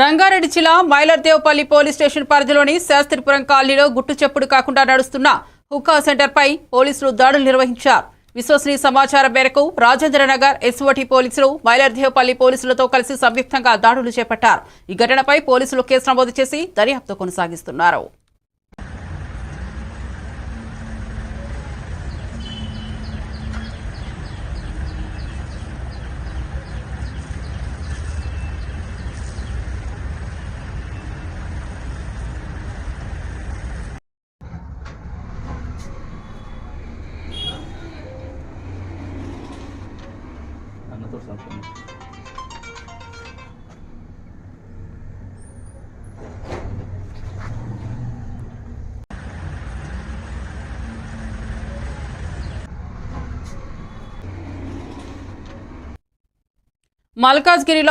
రంగారెడ్డి జిల్లా మైలర్దేవపల్లి police station పరిధిలోని శాస్త్రిపురం కాలనీలో గుట్టు చెప్పుడు కాకుండా నడుస్తున్న హుక్కా సెంటర్పై పోలీసులు దాడులు నిర్వహించారు. విశ్వసనీయ సమాచారం మేరకు రాజేంద్ర నగర్ ఎస్ఓటి పోలీసులు మైలర్దేవపల్లి పోలీసులతో కలిసి సంయుక్తంగా దాడులు చేపట్టారు. ఈ ఘటనపై పోలీసులు కేసు నమోదు చేసి దర్యాప్తు కొనసాగిస్తున్నారు. అన్నతో సంపూర్ణ మల్కాజ్గిరిలో